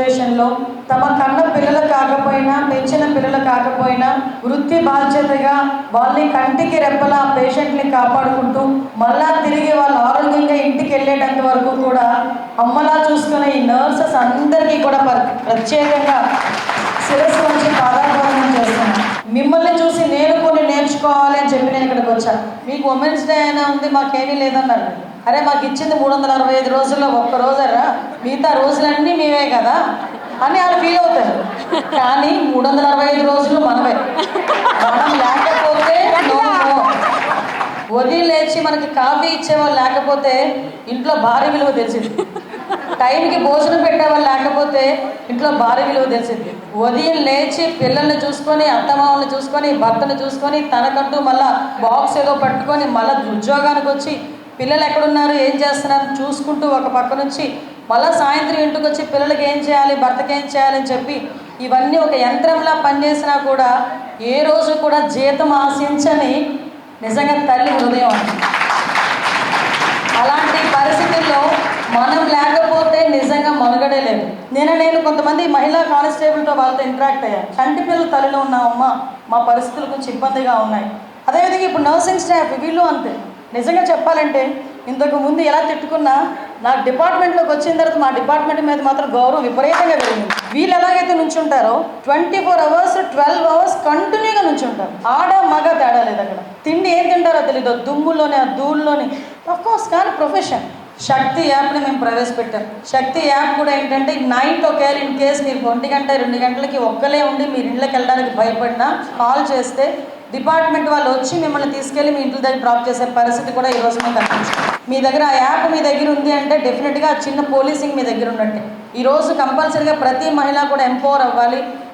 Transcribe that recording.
సిచ్యువేషన్లో తమ కన్న పిల్లలు కాకపోయినా పెంచిన పిల్లలు కాకపోయినా వృత్తి బాధ్యతగా వాళ్ళని కంటికి రెప్పలా పేషెంట్ని కాపాడుకుంటూ మళ్ళా తిరిగి వాళ్ళు ఆరోగ్యంగా ఇంటికి వెళ్ళేటంత వరకు కూడా అమ్మలా చూసుకునే ఈ నర్సెస్ అందరికీ కూడా ప్రత్యేకంగా శిరస్సు వచ్చి పాదాభివందనం చేస్తాను మిమ్మల్ని చూసి నేను కొన్ని నేర్చుకోవాలి అని చెప్పి నేను ఇక్కడికి వచ్చాను. మీకు ఉమెన్స్ డే అయినా ఉంది మాకేమీ లేదన్నారు. అరే మాకు ఇచ్చింది మూడు వందల అరవై ఐదు రోజుల్లో ఒక్క రోజరా మిగతా రోజులన్నీ మేమే కదా అని వాళ్ళు ఫీల్ అవుతారు. కానీ మూడు వందల అరవై ఐదు రోజులు మనమే. మనం లేకపోతే ఉదయం లేచి మనకి కాఫీ ఇచ్చేవాళ్ళు లేకపోతే ఇంట్లో భారీ విలువ తెలిసింది. టైంకి భోజనం పెట్టేవాళ్ళు లేకపోతే ఇంట్లో భారీ విలువ తెలిసింది. ఉదయం లేచి పిల్లల్ని చూసుకొని అత్తమామల్ని చూసుకొని భర్తను చూసుకొని తనకంటూ మళ్ళా బాక్స్ ఏదో పట్టుకొని మళ్ళీ ఉద్యోగానికి వచ్చి పిల్లలు ఎక్కడున్నారు ఏం చేస్తున్నారు చూసుకుంటూ ఒక పక్క నుంచి మళ్ళీ సాయంత్రం ఇంటికి వచ్చి పిల్లలకి ఏం చేయాలి భర్తకి ఏం చేయాలని చెప్పి ఇవన్నీ ఒక యంత్రంలా పనిచేసినా కూడా ఏ రోజు కూడా జీతం ఆశించని నిజంగా తల్లి హృదయం అలాంటి పరిస్థితుల్లో మనం లేకపోతే నిజంగా మనుగడే లేదు. నేను నేను కొంతమంది మహిళా కానిస్టేబుల్తో వాళ్ళతో ఇంటరాక్ట్ అయ్యాను కంటి పిల్లలు తల్లిలో ఉన్నామమ్మా మా పరిస్థితులు కొంచెం ఇబ్బందిగా ఉన్నాయి. అదేవిధంగా ఇప్పుడు నర్సింగ్ స్టాఫ్ వీళ్ళు అంతే. నిజంగా చెప్పాలంటే ఇంతకు ముందు ఎలా తిట్టుకున్నా నా డిపార్ట్మెంట్లోకి వచ్చిన తర్వాత మా డిపార్ట్మెంట్ మీద మాత్రం గౌరవం విపరీతంగా పెరిగింది. వీళ్ళు ఎలాగైతే నుంచుంటారో twenty four hours twelve hours కంటిన్యూగా నుంచుంటారు. ఆడ మగ తేడా లేదు అక్కడ. తిండి ఏం తింటారో తెలీదు. దుమ్ములోని ఆ ధూళిలోని అఫ్కోర్స్ కానీ ప్రొఫెషన్ శక్తి యాప్ని మేము ప్రవేశపెట్టాం. శక్తి యాప్ కూడా ఏంటంటే నైట్ ఒకవేళ ఇన్ కేస్ మీరు ఒంటి గంట రెండు గంటలకి ఒక్కలే ఉండి మీరు ఇళ్ళకి వెళ్ళడానికి భయపడినా కాల్ చేస్తే డిపార్ట్మెంట్ వాళ్ళు వచ్చి మిమ్మల్ని తీసుకెళ్ళి మీ ఇంటి దగ్గర డ్రాప్ చేసే పరిస్థితి కూడా ఈ రోజు మేము కనిపించింది. మీ దగ్గర ఆ యాప్ మీ దగ్గర ఉంది అంటే డెఫినెట్గా చిన్న పోలీసింగ్ మీ దగ్గర ఉన్నట్టే ఈరోజు కంపల్సరీగా ప్రతి మహిళ కూడా ఎంపవర్ అవ్వాలి.